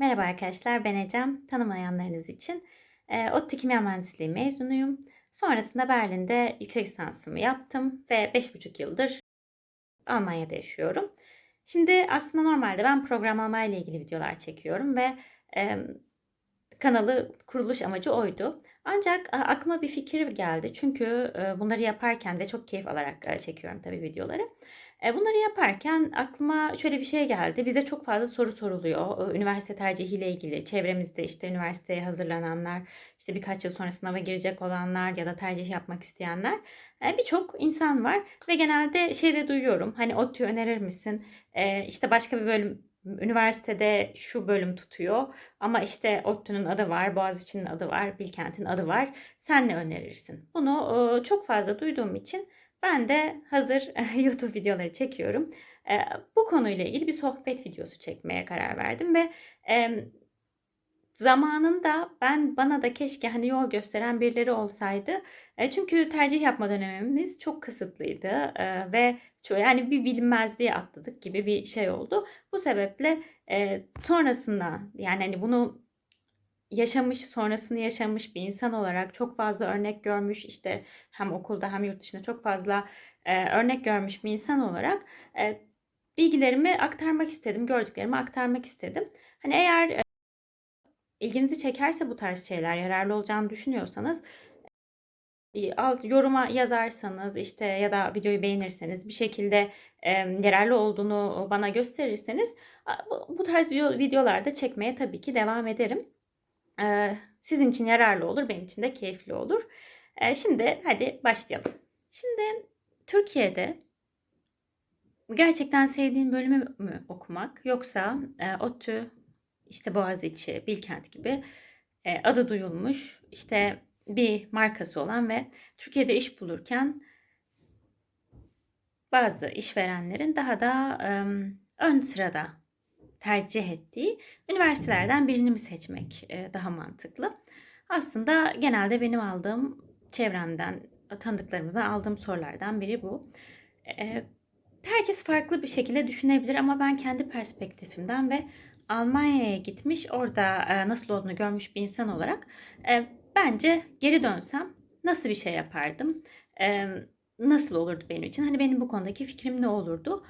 Merhaba arkadaşlar, ben Ecem. Tanımayanlarınız için e, ODTÜ Kimya Mühendisliği mezunuyum. Sonrasında Berlin'de yüksek lisansımı yaptım ve 5,5 yıldır Almanya'da yaşıyorum. Şimdi aslında normalde ben programlama ile ilgili videolar çekiyorum ve e, kanalı kuruluş amacı oydu. Ancak aklıma bir fikir geldi. Çünkü e, bunları yaparken ve çok keyif alarak e, çekiyorum tabii videoları. E, bunları yaparken aklıma şöyle bir şey geldi. Bize çok fazla soru soruluyor. Üniversite tercihiyle ilgili. Çevremizde işte üniversiteye hazırlananlar, işte birkaç yıl sonra sınava girecek olanlar ya da tercih yapmak isteyenler. E, Birçok insan var ve genelde şey de duyuyorum. Hani ODTÜ önerir misin? E, işte başka bir bölüm üniversitede şu bölüm tutuyor ama işte ODTÜ'nün adı var, Boğaziçi'nin adı var, Bilkent'in adı var. Sen ne önerirsin? Bunu çok fazla duyduğum için ben de hazır YouTube videoları çekiyorum. E, bu konuyla ilgili bir sohbet videosu çekmeye karar verdim ve zamanında ben bana da keşke hani yol gösteren birileri olsaydı. E, çünkü tercih yapma dönemimiz çok kısıtlıydı e, ve yani bir bilinmezliğe atladık gibi bir şey oldu. Bu sebeple e, sonrasında yani hani bunu yaşamış, sonrasını yaşamış bir insan olarak çok fazla örnek görmüş işte hem okulda hem yurt dışında çok fazla e, örnek görmüş bir insan olarak e, bilgilerimi aktarmak istedim, gördüklerimi aktarmak istedim. Hani eğer e, ilginizi çekerse bu tarz şeyler yararlı olacağını düşünüyorsanız e, alt yoruma yazarsanız işte ya da videoyu beğenirseniz bir şekilde e, yararlı olduğunu bana gösterirseniz bu, bu tarz videolarda çekmeye tabii ki devam ederim. E, sizin için yararlı olur, benim için de keyifli olur. E, şimdi hadi başlayalım. Şimdi Türkiye'de gerçekten sevdiğin bölümü mü okumak yoksa e, ODTÜ, işte Boğaziçi, Bilkent gibi e, adı duyulmuş işte bir markası olan ve Türkiye'de iş bulurken bazı işverenlerin daha da e, ön sırada tercih ettiği üniversitelerden birini mi seçmek e, daha mantıklı? Aslında genelde benim aldığım çevremden, tanıdıklarımızdan aldığım sorulardan biri bu. E, herkes farklı bir şekilde düşünebilir ama ben kendi perspektifimden ve Almanya'ya gitmiş, orada e, nasıl olduğunu görmüş bir insan olarak bence geri dönsem nasıl bir şey yapardım? Nasıl olurdu benim için? Hani benim bu konudaki fikrim ne olurdu?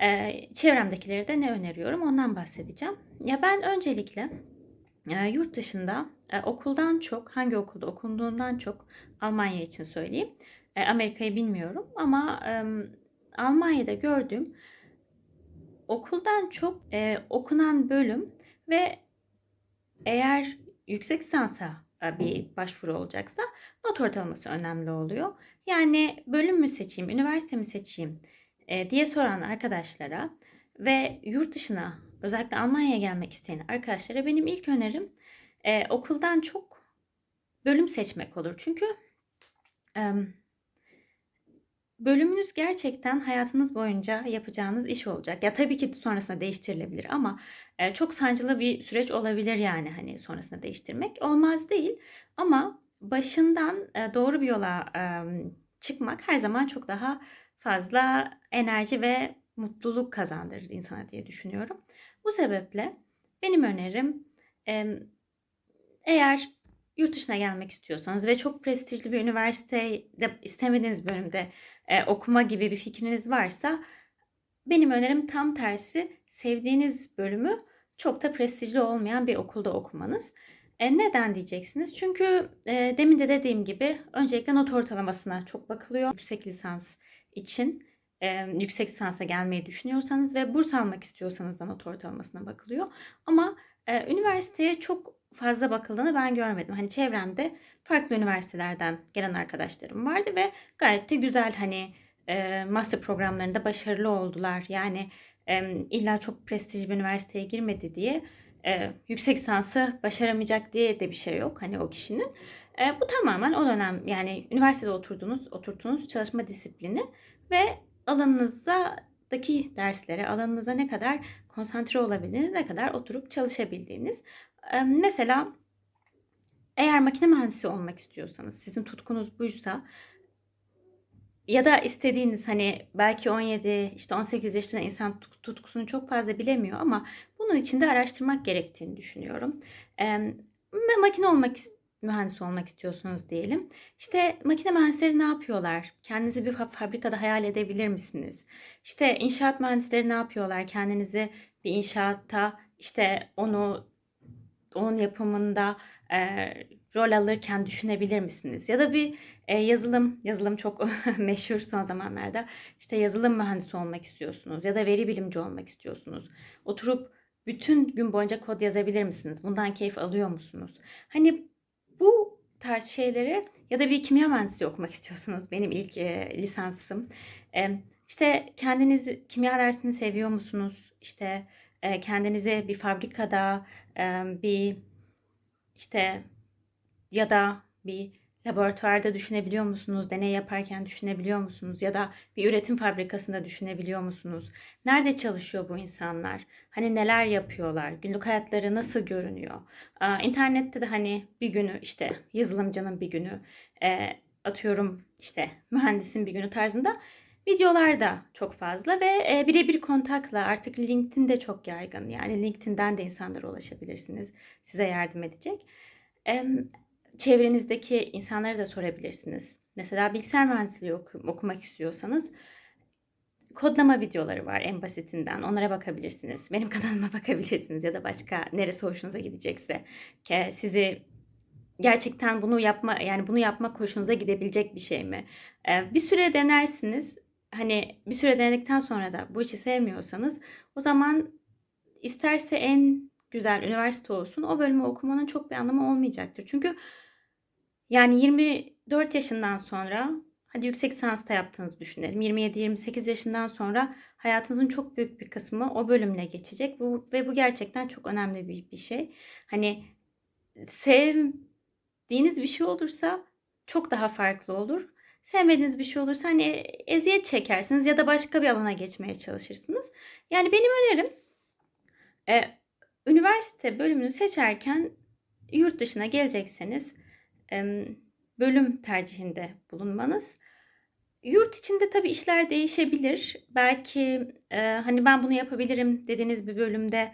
E, çevremdekilere de ne öneriyorum ondan bahsedeceğim. Ya ben öncelikle e, yurt dışında e, okuldan çok, hangi okulda okunduğundan çok Almanya için söyleyeyim. E, Amerika'yı bilmiyorum ama e, Almanya'da gördüğüm okuldan çok e, okunan bölüm ve eğer yüksek lisansa bir başvuru olacaksa not ortalaması önemli oluyor. Yani bölüm mü seçeyim, üniversite mi seçeyim e, diye soran arkadaşlara ve yurt dışına özellikle Almanya'ya gelmek isteyen arkadaşlara benim ilk önerim e, okuldan çok bölüm seçmek olur. Çünkü e, bölümünüz gerçekten hayatınız boyunca yapacağınız iş olacak. Ya tabii ki sonrasında değiştirilebilir ama e, çok sancılı bir süreç olabilir yani hani sonrasında değiştirmek. Olmaz değil ama başından e, doğru bir yola e, çıkmak her zaman çok daha fazla enerji ve mutluluk kazandırır insana diye düşünüyorum. Bu sebeple benim önerim eğer yurt dışına gelmek istiyorsanız ve çok prestijli bir üniversitede istemediğiniz bölümde e, okuma gibi bir fikriniz varsa benim önerim tam tersi sevdiğiniz bölümü çok da prestijli olmayan bir okulda okumanız. E, neden diyeceksiniz? Çünkü e, demin de dediğim gibi öncelikle not ortalamasına çok bakılıyor. Yüksek lisans için e, yüksek lisansa gelmeyi düşünüyorsanız ve burs almak istiyorsanız da not ortalamasına bakılıyor. Ama e, üniversiteye çok fazla bakıldığını ben görmedim. Hani çevremde farklı üniversitelerden gelen arkadaşlarım vardı ve gayet de güzel hani e, master programlarında başarılı oldular. Yani e, illa çok prestijli bir üniversiteye girmedi diye e, yüksek lisansı başaramayacak diye de bir şey yok hani o kişinin. E, bu tamamen o dönem yani üniversitede oturduğunuz, oturttuğunuz çalışma disiplini ve alanınızdaki derslere, alanınıza ne kadar konsantre olabildiğiniz, ne kadar oturup çalışabildiğiniz. E, mesela eğer makine mühendisi olmak istiyorsanız, sizin tutkunuz buysa ya da istediğiniz hani belki 17 işte 18 yaşında insan tutkusunu çok fazla bilemiyor ama Bunun için de araştırmak gerektiğini düşünüyorum. Ma makine olmak is mühendisi olmak istiyorsunuz diyelim. İşte, makine mühendisleri ne yapıyorlar? Kendinizi bir fa fabrikada hayal edebilir misiniz? İşte, inşaat mühendisleri ne yapıyorlar? Kendinizi bir inşaatta, işte, onu onun yapımında, eee, rol alırken düşünebilir misiniz? Ya da bir, eee, yazılım, yazılım çok meşhur son zamanlarda. İşte, yazılım mühendisi olmak istiyorsunuz ya da veri bilimci olmak istiyorsunuz. Oturup bütün gün boyunca kod yazabilir misiniz? Bundan keyif alıyor musunuz? Hani, bu tarz şeyleri ya da bir kimya mühendisliği okumak istiyorsunuz. Benim ilk, eee, lisansım. Emm, işte, kendinizi kimya dersini seviyor musunuz? İşte, eee, kendinizi bir fabrikada, emm, bir, işte, ya da bir laboratuvarda düşünebiliyor musunuz? Deney yaparken düşünebiliyor musunuz? Ya da bir üretim fabrikasında düşünebiliyor musunuz? Nerede çalışıyor bu insanlar? Hani, neler yapıyorlar? Günlük hayatları nasıl görünüyor? Aaa, internette de, hani, bir günü, işte, yazılımcının bir günü, eee, atıyorum, işte, mühendisin bir günü tarzında videolar da çok fazla ve, eee, bire bir kontakla artık LinkedIn de çok yaygın. Yani LinkedIn'den de insanlara ulaşabilirsiniz. Size yardım edecek. Emm, çevrenizdeki insanlara da sorabilirsiniz. Mesela bilgisayar mühendisliği oku okumak istiyorsanız kodlama videoları var en basitinden. Onlara bakabilirsiniz. Benim kanalıma bakabilirsiniz ya da başka neresi hoşunuza gidecekse. Sizi gerçekten bunu yapma yani bunu yapmak hoşunuza gidebilecek bir şey mi? Bir süre denersiniz. Hani, bir süre denedikten sonra da bu işi sevmiyorsanız o zaman isterse en güzel üniversite olsun, o bölümü okumanın çok bir anlamı olmayacaktır. Çünkü yani 24 yaşından sonra, hadi yüksek lisans da yaptığınızı düşünelim. 27-28 yaşından sonra hayatınızın çok büyük bir kısmı o bölümle geçecek. Bu ve bu gerçekten çok önemli bir bir şey. Hani, sevdiğiniz bir şey olursa çok daha farklı olur. Sevmediğiniz bir şey olursa, hani, eziyet çekersiniz ya da başka bir alana geçmeye çalışırsınız. Yani benim önerim, eee, üniversite bölümünü seçerken yurt dışına gelecekseniz, bölüm tercihinde bulunmanız. Yurt içinde tabii işler değişebilir. Belki, eee, hani, ben bunu yapabilirim dediğiniz bir bölümde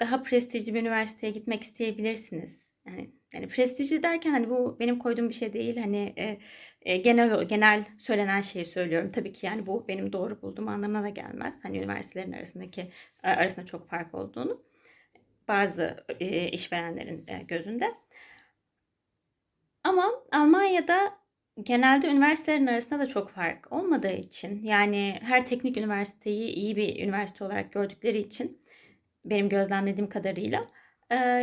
daha prestijli bir üniversiteye gitmek isteyebilirsiniz. Yani yani prestijli derken, hani, bu benim koyduğum bir şey değil. Hani, eee, eee, genel genel söylenen şeyi söylüyorum. Tabii ki, yani, bu benim doğru bulduğum anlamına da gelmez. Hani, üniversitelerin arasındaki, arasında çok fark olduğunu bazı, eee, işverenlerin, eee, gözünde. Ama Almanya'da genelde üniversitelerin arasında da çok fark olmadığı için, yani her teknik üniversiteyi iyi bir üniversite olarak gördükleri için benim gözlemlediğim kadarıyla,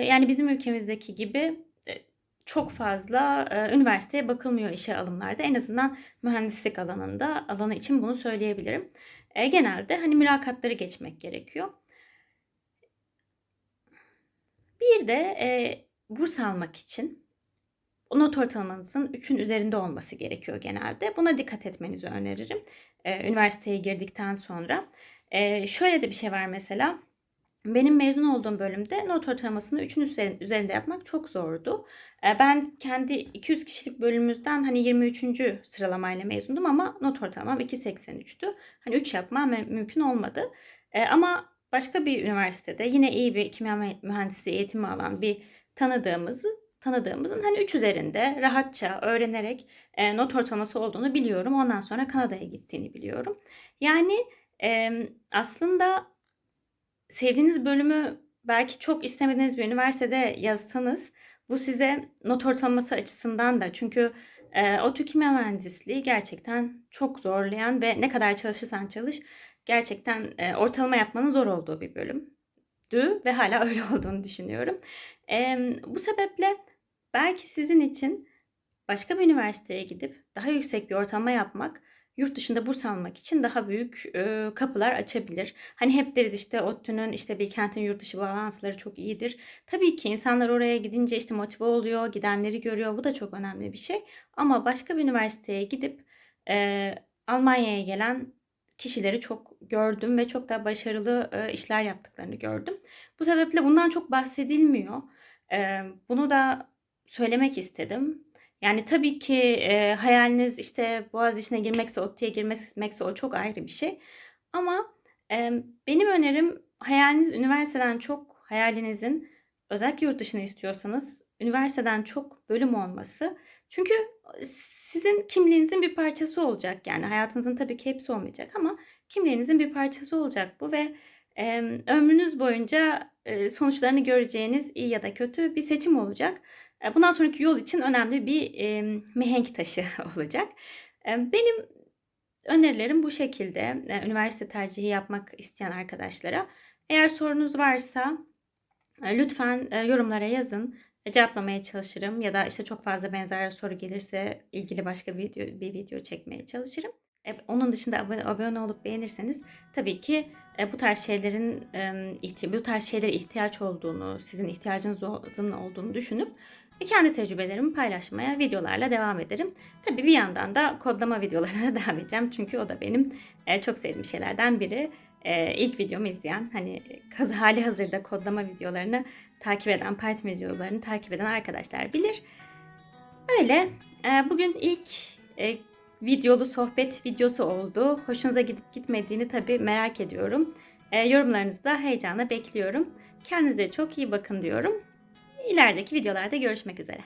yani bizim ülkemizdeki gibi, çok fazla, üniversiteye bakılmıyor işe alımlarda. En azından mühendislik alanında alanı için bunu söyleyebilirim. Genelde, hani, mülakatları geçmek gerekiyor. Bir de, burs almak için not ortalamanızın 3'ün üzerinde olması gerekiyor genelde. Buna dikkat etmenizi öneririm, eee, üniversiteye girdikten sonra. Eee, şöyle de bir şey var mesela, benim mezun olduğum bölümde not ortalamasını 3'ün üzerin üzerinde yapmak çok zordu. Ben kendi 200 kişilik bölümümüzden, hani, 23'üncü sıralamayla mezundum ama not ortalamam 2.83'tü. Hani, 3 yapmam mü mümkün olmadı. Ama başka bir üniversitede yine iyi bir kimya mühe mühendisliği eğitimi alan bir tanıdığımızı tanıdığımızın, hani, 3 üzerinde rahatça öğrenerek, eee, not ortalaması olduğunu biliyorum. Ondan sonra Kanada'ya gittiğini biliyorum. Yani, emm, aslında sevdiğiniz bölümü belki çok istemediğiniz bir üniversitede yazsanız bu size not ortalaması açısından da çünkü, eee, ODTÜ Kimya Mühendisliği gerçekten çok zorlayan ve ne kadar çalışırsan çalış gerçekten, eee, ortalama yapmanın zor olduğu bir bölümdü ve hâlâ öyle olduğunu düşünüyorum. Emm, bu sebeple belki sizin için başka bir üniversiteye gidip daha yüksek bir ortalama yapmak, yurt dışında burs almak için daha büyük, eee, kapılar açabilir. Hani, hep deriz, işte, ODTÜ'nün, işte, Bilkent'in yurt dışı bağlantıları çok iyidir. Tabii ki insanlar oraya gidince, işte, motive oluyor, gidenleri görüyor. Bu da çok önemli bir şey. Ama başka bir üniversiteye gidip, eee, Almanya'ya gelen kişileri çok gördüm ve çok da başarılı, eee, işler yaptıklarını gördüm. Bu sebeple bundan çok bahsedilmiyor. Eee, bunu da söylemek istedim. Yani, tabii ki, eee, hayaliniz, işte, Boğaziçi'ne girmekse, ODTÜ'ye girmekse o çok ayrı bir şey. Ama, emm, benim önerim hayaliniz üniversiteden çok hayalinizin özellikle yurt dışını istiyorsanız üniversiteden çok bölüm olması. Çünkü sizin kimliğinizin bir parçası olacak. Yani hayatınızın tabii ki hepsi olmayacak ama kimliğinizin bir parçası olacak bu ve e, ömrünüz boyunca e, sonuçlarını göreceğiniz iyi ya da kötü bir seçim olacak. E, bundan sonraki yol için önemli bir e, mihenk taşı olacak. E, benim önerilerim bu şekilde. E, üniversite tercihi yapmak isteyen arkadaşlara. Eğer sorunuz varsa e, lütfen e, yorumlara yazın. E, Cevaplamaya çalışırım ya da işte çok fazla benzer soru gelirse ilgili başka bir video, bir video çekmeye çalışırım. E, Onun dışında abone, abone olup beğenirseniz tabii ki e, bu tarz şeylerin bu tarz şeylere ihtiyaç olduğunu, sizin ihtiyacınızın olduğunu düşünüp ve kendi tecrübelerimi paylaşmaya videolarla devam ederim. Tabii bir yandan da kodlama videolarına devam edeceğim. Çünkü o da benim e, çok sevdiğim şeylerden biri. E, ilk videomu izleyen, hani kaz hali hazırda kodlama videolarını takip eden, Python videolarını takip eden arkadaşlar bilir. Öyle. E, bugün ilk videolu sohbet videosu oldu. Hoşunuza gidip gitmediğini tabii merak ediyorum. Yorumlarınızı da heyecanla bekliyorum. Kendinize çok iyi bakın diyorum. İlerideki videolarda görüşmek üzere.